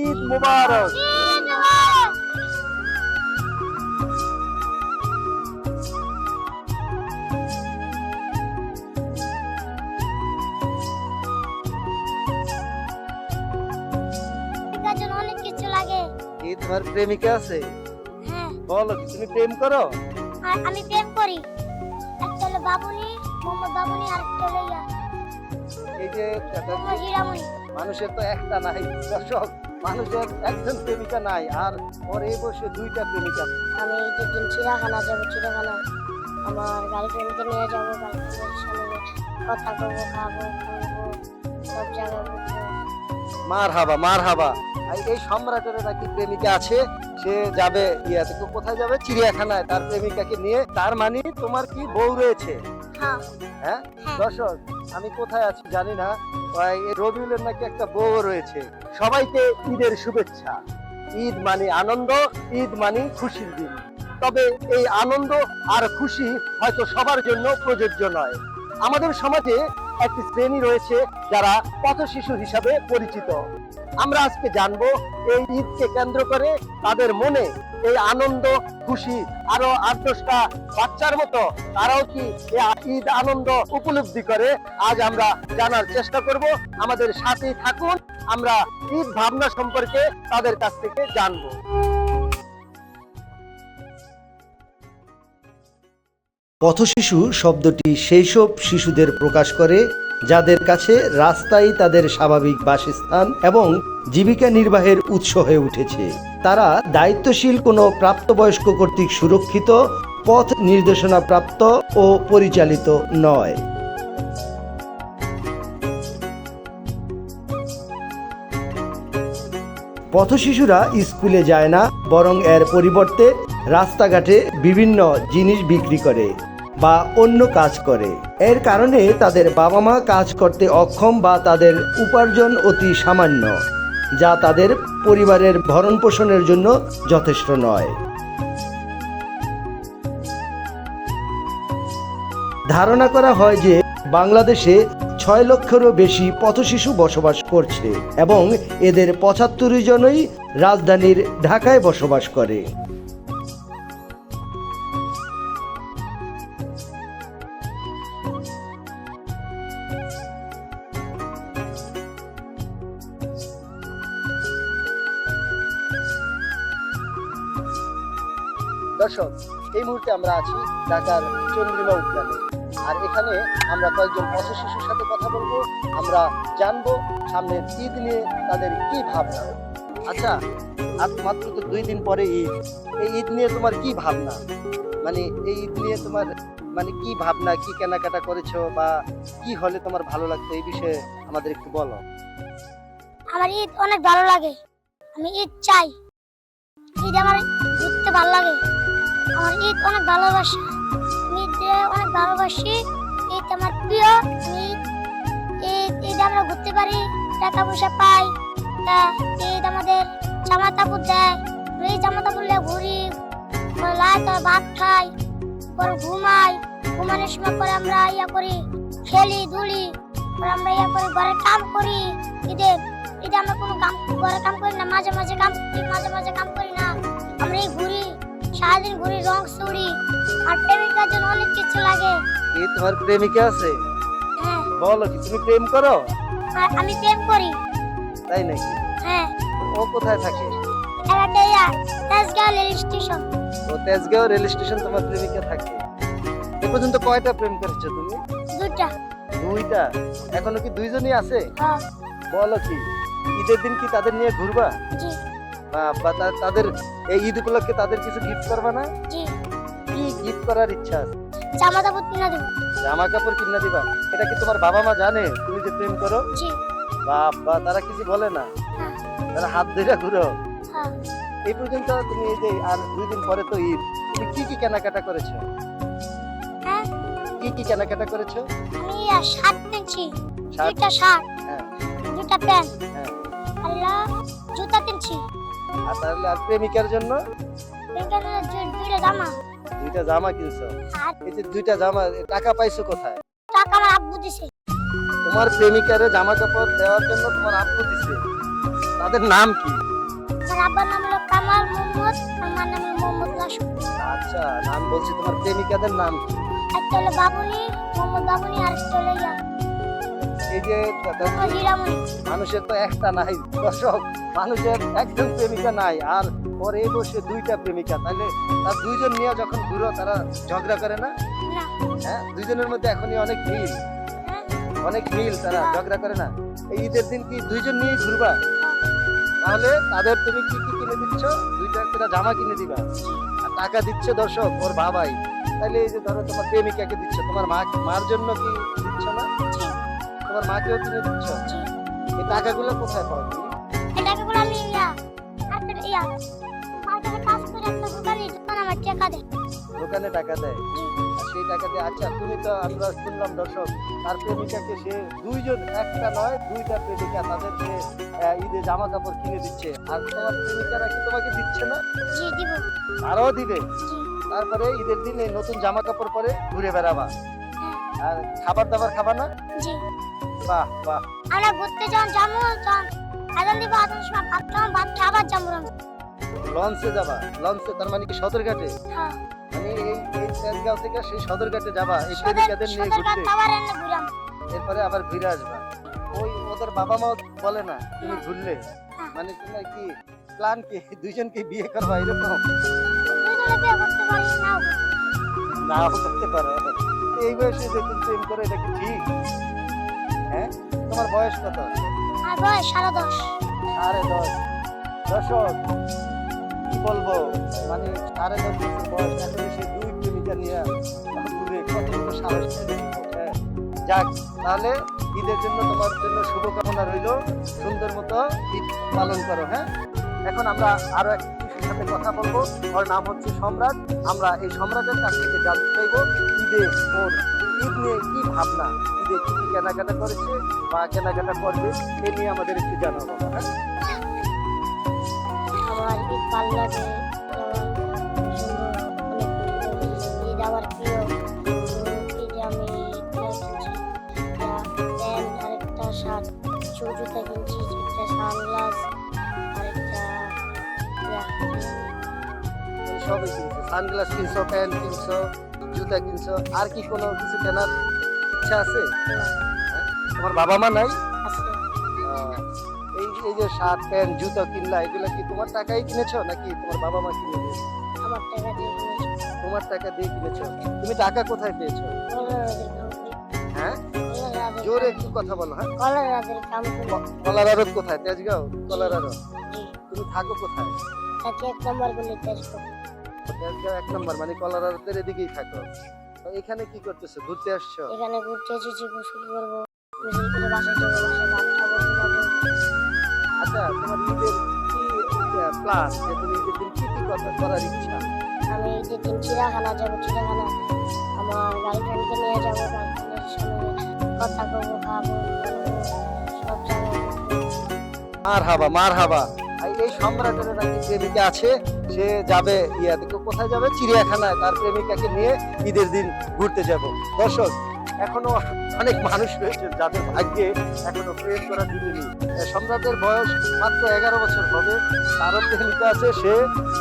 ঈদ মুবারক। ঈদ তোমার প্রেমিকা আছে? হ্যাঁ। বলো তুমি প্রেম করো? আমি প্রেম করি। একটা হলো বাবুনি মোহাম্মদ বাবুনি আর একটা হলো এই যে মানুষের তো একটা নাই দর্শক। মানুষের একজন প্রেমিকা নাই আর ওর এই বসে দুইটা প্রেমিকা। আমি ঈদের দিন চিড়াখানা যাব চিড়াখানা আমার গার্লফ্রেন্ডকে নিয়ে যাব গার্লফ্রেন্ডের সঙ্গে কথা বলব খাব ঘুরবো সব জায়গায় মার হাবা মার হাবা। এই সম্রাটের নাকি প্রেমিকা আছে সে যাবে ইয়াতে। কোথায় যাবে? চিড়িয়াখানায়। তার প্রেমিকাকে নিয়ে তার মানে তোমার কি বউ রয়েছে? হ্যাঁ। হ্যাঁ? হ্যাঁ। দর্শক আমি কোথায় আছি জানি না রবিউলের নাকি একটা বউ রয়েছে। সবাইকে ঈদের শুভেচ্ছা। ঈদ মানে আনন্দ ঈদ মানে খুশির দিন। তবে এই আনন্দ আর খুশি হয়তো সবার জন্য প্রযোজ্য নয়। আমাদের সমাজে একটি শ্রেণি রয়েছে যারা পথ শিশু হিসাবে পরিচিত। আমরা আজকে জানব এই ঈদকে কেন্দ্র করে তাদের মনে এই আনন্দ, খুশি, আরও আট দশটা বাচ্চার মতো তারাও কি ঈদ আনন্দ উপলব্ধি করে? আজ আমরা জানার চেষ্টা করব। আমাদের সাথেই থাকুন, আমরা ঈদ ভাবনা সম্পর্কে তাদের কাছ থেকে জানব। পথশিশু শব্দটি সেই সব শিশুদের প্রকাশ করে, যাদের কাছে রাস্তাই তাদের স্বাভাবিক বাসস্থান এবং জীবিকা নির্বাহের উৎস হয়ে উঠেছে। তারা দায়িত্বশীল কোনো প্রাপ্তবয়স্ক কর্তৃক সুরক্ষিত, পথ নির্দেশনা প্রাপ্ত ও পরিচালিত নয়। পথশিশুরা স্কুলে যায় না, বরং এর পরিবর্তে রাস্তাঘাটে বিভিন্ন জিনিস বিক্রি করে। বা অন্য কাজ করে। এর কারণে তাদের বাবা মা কাজ করতে অক্ষম বা তাদের উপার্জন অতি সামান্য, যা তাদের পরিবারের ভরণ পোষণের জন্য যথেষ্ট নয়। ধারণা করা হয় যে বাংলাদেশে ছয় লক্ষেরও বেশি পথশিশু বসবাস করছে এবং এদের পঁচাত্তর জনই রাজধানীর ঢাকায় বসবাস করে। দর্শক এই মুহূর্তে আমরা আছি ঢাকার চন্দ্রিমা উদ্যানে। আর এখানে আমরা কয়েকজন পথ শিশুর সাথে কথা বলব। আমরা জানব সামনে ঈদ নিয়ে তাদের কি ভাবনা। আচ্ছা আর মাত্র তো দুই দিন পরে ঈদ। এই ঈদ নিয়ে তোমার কি ভাবনা? মানে এই ঈদ নিয়ে তোমার মানে কি ভাবনা, কি কেনাকাটা করেছ বা কি হলে তোমার ভালো লাগতো? এই বিষয়ে আমাদের একটু বলো। আমার ঈদ অনেক ভালো লাগে। আমি ঈদ চাই। ঈদ আমার ঘুরতে ভালো লাগে। ঈদ অনেক ভালোবাসি। ঈদে অনেক ভালোবাসি। ঈদ আমার প্রিয় ঈদ- ঈদ ঈদ আমরা ঘুরতে পারি, টাকা পয়সা পাই ঈদ আমাদের জামা কাপড় দেয়। এই জামা কাপড় ঘুরি লাইট ভাত খাই পরে ঘুমাই, ঘুমানোর সময় পরে আমরা ইয়া করি, খেলি দুলি পরে আমরা ইয়া করি, ঘরে কাম করি। ঈদের ঈদে আমরা কোনো কাম, ঘরে কাম করি না, মাঝে মাঝে কাম করি, মাঝে মাঝে কাম করি না। আমরা এই ঘুরি। সারাদিন ঘুরি রং চুরি আর প্রেমিকার জন্য অনেক কিছু লাগে। ঈদ তোমার প্রেমিকা আছে? হ্যাঁ। বলো কি তুমি প্রেম করো? আর আমি প্রেম করি। তাই নাকি? হ্যাঁ। ও কোথায় থাকে? একটা ইয়া তেজগাঁও রেল স্টেশন। ও তেজগাঁও রেল স্টেশন তোমার প্রেমিকা থাকে। এ পর্যন্ত কয়টা প্রেম করেছ তুমি? দুটা দুইটা? এখনও কি দুইজনই আছে? হ্যাঁ। বলো কি ঈদের দিন কি তাদের নিয়ে ঘুরবা? জি। বা বা তাদের এই ঈদ উপলক্ষে তাদের কিছু গিফট করবা না? কি গিফট করার ইচ্ছা আছে? জামা কাপড় কিনে দেবো। জামা কাপড় কিনে দিবা? এটা কি তোমার বাবা মা জানে? তুমি যে প্রেম করো? জি। বা তারা কিছু বলে না? না। তারা হাত ধরে ঘুরো। হ্যাঁ। এই পর্যন্ত তুমি এই যে আর দুই দিন পরে তো ঈদ তুমি কি কি কেনাকাটা করেছ? হ্যাঁ। কি কি কেনাকাটা করেছ? আমি শার্ট কিনছি। দুইটা শার্ট হ্যাঁ। দুটা প্যান্ট। হ্যাঁ। আর জুতা কিনছি। আর তাহলে আর প্রেমিকার জন্য? দুইটা জামা। কিনছো? এই যে দুইটা জামা টাকা পাইছো কোথায়? টাকা আমার আব্বু দিছে। তোমার প্রেমিকারে জামা কাপড় দেওয়ার জন্য তোমার আব্বু দিছে। তাদের নাম কি? আমার নাম হলো কামাল মোহাম্মদ আমার নাম হলো মোহাম্মদ আচ্ছা নাম বলছি তোমার প্রেমিকাদের নাম কি? একটা হলো বাবুনি মোহাম্মদ বাবুনি আর একটা হলো ইয়া এই যে মানুষের তো একটা নাই দর্শক। মানুষের একজন প্রেমিকা নাই আর পরে বসে দুইটা প্রেমিকা। তাহলে তার দুইজন নিয়ে যখন ঘুরো তারা ঝগড়া করে না? হ্যাঁ দুইজনের মধ্যে এখনই অনেক মিল। হ্যাঁ। অনেক মিল তারা ঝগড়া করে না। এই ঈদের দিন কি দুইজন নিয়ে ঘুরবা? তাহলে তাদের তুমি কি কি কিনে দিচ্ছ? দুইটা করে জামা কিনে দিবা। আর টাকা দিচ্ছে দর্শক ওর বাবাই। তাহলে এই যে ধরো তোমার প্রেমিকাকে দিচ্ছ তোমার মা মার জন্য কি দিচ্ছ না? তোমার মাকেও কিনে দিচ্ছ? এই টাকাগুলো কোথায় পাও একটা মার্কেটে কাজ করে একটা দোকানে দোকান আমার টাকা দেয়। দোকানে টাকা দেয়? সেই টাকা দিয়ে আচ্ছা তুমি তো আমরা শুনলাম দর্শক তার প্রেমিকাকে সে দুইজন একটা নয় দুইটা প্রেমিকা তাদের সে ঈদে জামা কাপড় কিনে দিচ্ছে। আর তোমার প্রেমিকারা কি তোমাকে দিচ্ছে না? জি দিব। আরও দিবে? তারপরে ঈদের দিন এই নতুন জামা কাপড় পরে ঘুরে বেড়াবা। হ্যাঁ। আর খাবার দাবার খাবা না? জি। বাহ বাহ। আমরা ঘুরতে যখন যাব তখন আজান দিব আজান সময় ভাত খাওয়াম ভাত খেয়ে আবার যাব লঞ্চে যাবা লঞ্চে তার মানে কি সদরঘাটে? হ্যাঁ। মানে এই এই তেজগাঁও থেকে সেই সদরঘাটে যাবা এই প্রেমিকাদের নিয়ে ঘুরতে? এরপরে আবার ঘুরে আসবা। ওই ওদের বাবা মাও বলে না তুমি ঘুরলে? হ্যাঁ। মানে তোমার কি প্ল্যান কি? দুইজনকে বিয়ে করবা এরকম? নাও করতে পারো। এই বয়সে যে তুমি প্রেম করে এটা কি ঠিক? হ্যাঁ? তোমার বয়স কত? আর বয়স সাড়ে দশ। সাড়ে দশ। দশক কি বলব? মানে সাড়ে দশ বয়স দুই প্রেমিকা নিয়ে কত সাহস হ্যাঁ। যাক, তাহলে ঈদের জন্য তোমার জন্য শুভকামনা রইল। সুন্দর মতো ঈদ পালন করো হ্যাঁ? এখন আমরা আরও এক সাথে কথা বলব। ওর নাম হচ্ছে সম্রাট আমরা এই সম্রাটের কাছ থেকে জানতে চাইব ঈদে ওর ঈদ নিয়ে কি ভাবনা ঈদে কি কি কেনাকাটা করেছে বা কেনাকাটা করবে এ নিয়ে আমাদের একটু জানাব। হ্যাঁ আমার একটা সানগ্লাস আর একটা ইয়া, সবই কিনছো। সানগ্লাস কিনছো প্যান্ট কিনছো জুতা কিনছো আর কি কোনো কিছু কেনার ইচ্ছা আছে? হ্যাঁ? তোমার বাবা মা নাই? এই এই যে শার্ট প্যান্ট জুতো কিনলা এগুলো কি তোমার টাকাই কিনেছো নাকি তোমার বাবা মা কিনে দিয়েছে? আমার টাকা দিয়ে তোমার টাকা দিয়ে কিনেছো? তুমি টাকা কোথায় পেয়েছ? হ্যাঁ? জোরে একটু কথা বলো হ্যাঁ? কলার আরত কোথায়? তেজগাঁও? কলার আরত তুমি থাকো কোথায়? থাকি এক নম্বর গলি তেজগাঁও। এক নম্বর মানে কলার এদিকেই থাকো। তো এখানে কি করতেছো? ঘুরতে আসছো? এখানে ঘুরতে এসেছি গোসল করব গোসল করে বাসায় যাব আচ্ছা তোমার ঈদের কি প্ল্যান যে তুমি ঈদের দিন কি কি করার ইচ্ছা? আমি দিন যাব চিড়াখানা আমার গার্লফ্রেন্ডকে নিয়ে যাব গার্লফ্রেন্ডের সঙ্গে কথা কবো খাব সব যাব মার হাবা মার হাবা এই সম্রাটের নাকি আছে সে যাবে ইয়া দেখো কোথায় যাবে? চিড়িয়াখানায়। তার প্রেমিকাকে নিয়ে ঈদের দিন ঘুরতে যাব। দর্শক, এখনও অনেক মানুষ রয়েছে যাদের ভাগ্যে এখনও প্রেম করা জুটেনি সম্রাটের বয়স মাত্র এগারো বছর হবে। তারও প্রেমিকা আছে, সে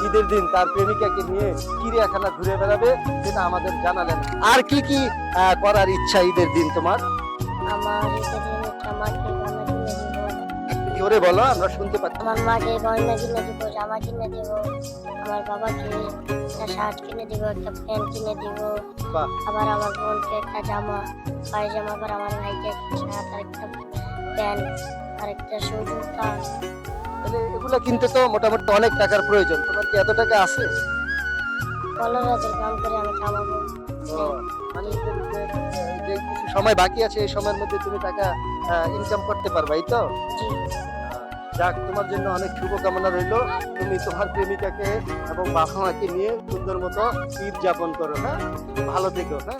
ঈদের দিন তার প্রেমিকাকে নিয়ে চিড়িয়াখানা ঘুরে বেড়াবে। যেটা আমাদের জানালেন। আর কি কি করার ইচ্ছা ঈদের দিন তোমার? আমার জোরে বলো আমরা শুনতে পাচ্ছি। আমার মাকে গয়না কিনে দেবো জামা কিনে দেবো আমার বাবাকে একটা শার্ট কিনে দেবো একটা প্যান্ট কিনে দেবো। আবার আমার বোনকে একটা জামা পায়জামা আবার আমার ভাইকে একটা শার্ট আর একটা প্যান্ট আর একটা শু জুতা এগুলো কিনতে তো মোটামুটি অনেক টাকার প্রয়োজন। তোমার কি এত টাকা আছে? কলরাদের কাম করে আমি কামাবো। মানে যে কিছু সময় বাকি আছে এই সময়ের মধ্যে তুমি টাকা ইনকাম করতে পারবা এই তো? জি। যাক, তোমার জন্য অনেক শুভকামনা রইল। তুমি তোমার প্রেমিকাকে এবং বাবা মাকে নিয়ে সুন্দর মতো ঈদ যাপন করো হ্যাঁ? ভালো থেকো হ্যাঁ?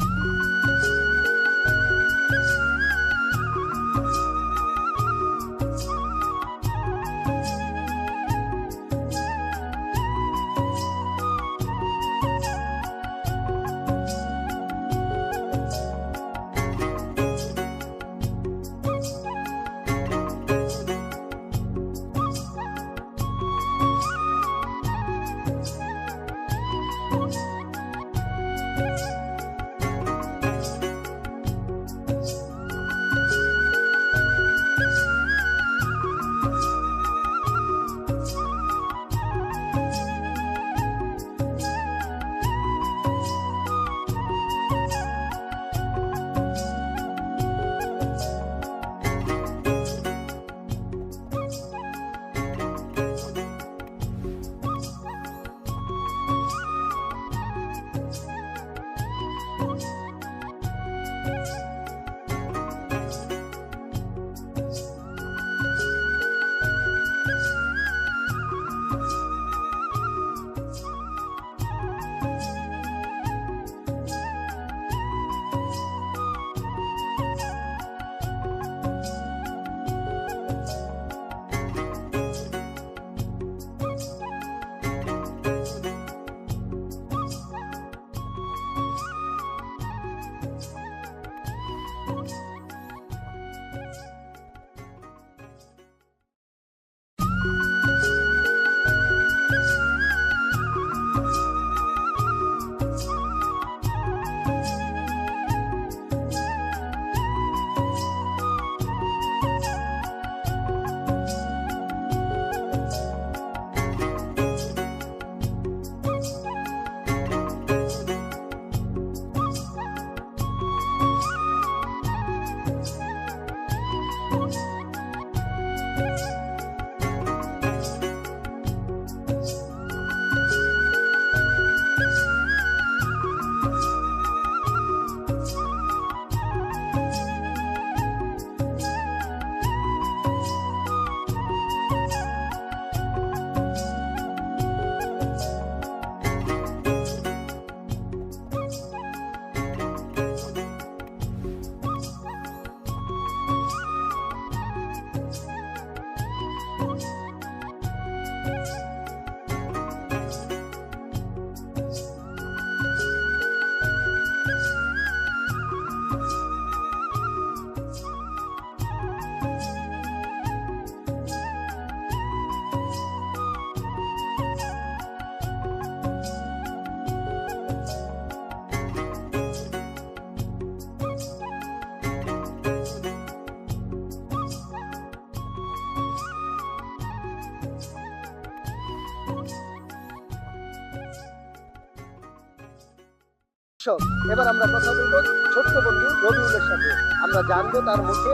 দর্শক, এবার আমরা কথা বলব ছোট্ট বন্ধু রবিউলের সাথে। আমরা জানব তার মুখে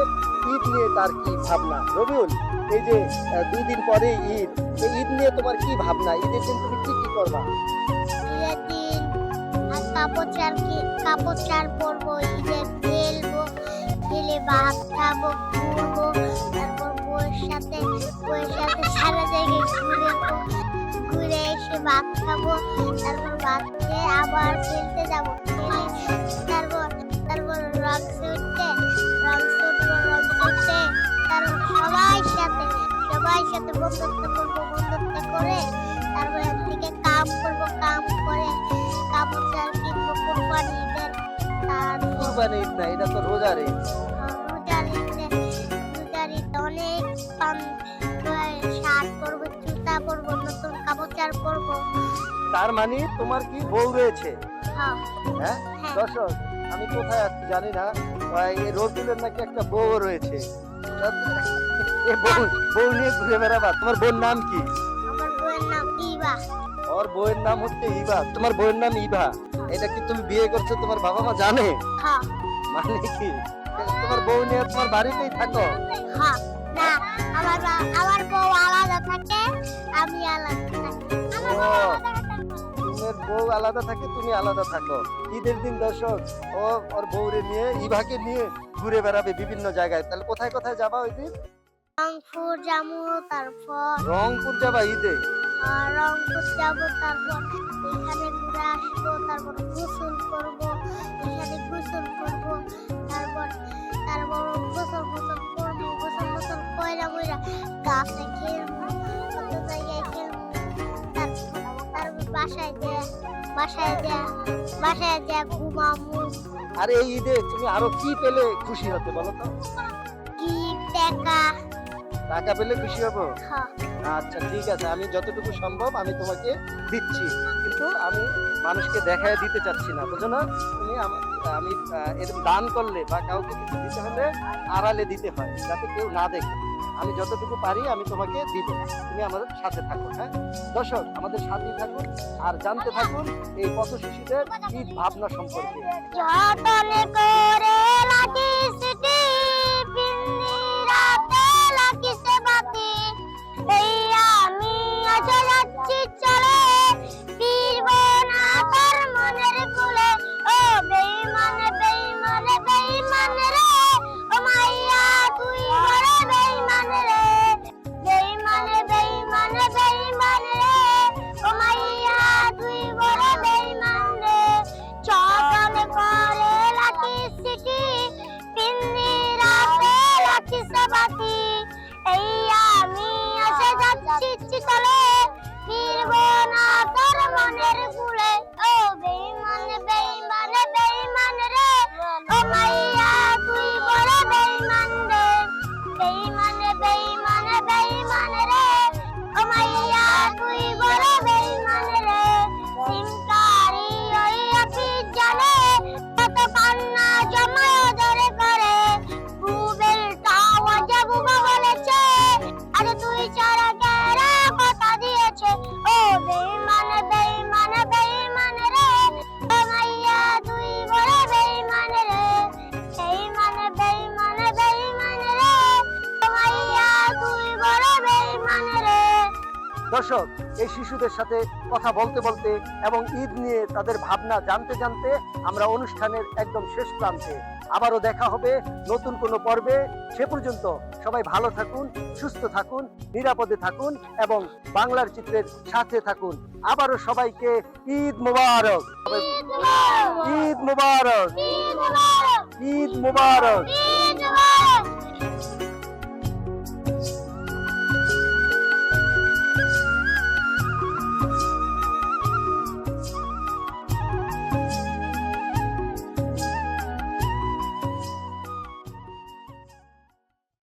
ঈদ নিয়ে তার কি ভাবনা। রবিউল এই যে দুই দিন পরে ঈদ এই ঈদ নিয়ে তোমার কি ভাবনা? ঈদের দিন তুমি কি কি করবা? সাথে সাথে সারা জায়গায় ঘুরবো ঘুরে এসে ভাত খাব তারপর ভাত খেয়ে আবার খেলতে যাব। তারপর তারপর রং উঠতে রং উঠবো রং উঠতে তারপর সবাই সাথে সবাই সাথে বন্ধুত্ব করব বন্ধুত্ব করে তারপরে একদিকে কাম করব কাম করে কাপড় চাল কিনবো কোরবানি ঈদের তারপর কুরবানি ঈদ না এটা তো রোজার ঈদ রোজার ঈদে রোজার ঈদে অনেক পান শার্ট পরবো জুতা পরবো নতুন চাল পরবো তার মানে তোমার কি বউ রয়েছে? হ্যাঁ। হ্যাঁ? হ্যাঁ। দর্শক আমি কোথায় আছি জানি না এই নাকি একটা বউ রয়েছে। এ বউ বউ নিয়ে ঘুরে বেড়াবা। তোমার বোন নাম কি? আমার বউয়ের নাম ইবা। ওর বউয়ের নাম হচ্ছে ইভা তোমার বউয়ের নাম ইভা এটা কি তুমি বিয়ে করছ? তোমার বাবা মা জানে? হ্যাঁ। মানে কি? তোমার বউ নিয়ে তোমার বাড়িতেই থাকো? হ্যাঁ। না আমার আমার বউ আলাদা থাকে আমি আলাদা থাকি। আমার বউ আলাদা থাকে। তোমার বউ আলাদা থাকে তুমি আলাদা থাকো। ঈদের দিন দর্শক ও ওর বউরে নিয়ে ইভাকে নিয়ে ঘুরে বেড়াবে বিভিন্ন জায়গায়। তাহলে কোথায় কোথায় যাবা ওই দিন? রংপুর জামু তারপর রংপুর যাবা ঈদে? রংপুর যাব তারপর এখানে ঘুরে আসব তারপর গোসল করব এখানে গোসল করব তারপর তারপর গোসল কইরা কইরা গাছে খেলব কত জায়গায় খেলব তারপর তারপর বাসায় যে বাসায় যে বাসায় যে ঘুমামু আর এই ঈদে তুমি আরও কি পেলে খুশি হতে বলো তো? কি টাকা টাকা পেলে খুশি হব? আচ্ছা ঠিক আছে আমি যতটুকু সম্ভব আমি তোমাকে দিচ্ছি। কিন্তু আমি মানুষকে দেখায় দিতে চাচ্ছি না বুঝো না? তুমি আমি এরকম দান করলে বা কাউকে কিছু দিতে হলে আড়ালে দিতে হয় যাতে কেউ না দেখে। আমি যতটুকু পারি আমি তোমাকে দিব। তুমি আমাদের সাথে থাকো হ্যাঁ? দর্শক, আমাদের সাথেই থাকুন আর জানতে থাকুন এই পথ শিশুদের ঈদ ভাবনা সম্পর্কে। দর্শক এই শিশুদের সাথে কথা বলতে বলতে এবং ঈদ নিয়ে তাদের ভাবনা জানতে জানতে আমরা অনুষ্ঠানের একদম শেষ প্রান্তে আবারও দেখা হবে নতুন কোনো পর্বে। সে পর্যন্ত সবাই ভালো থাকুন সুস্থ থাকুন নিরাপদে থাকুন এবং বাংলার চিত্রের সাথে থাকুন। আবারও সবাইকে ঈদ মুবারক। ঈদ মুবারক। ঈদ মুবারক।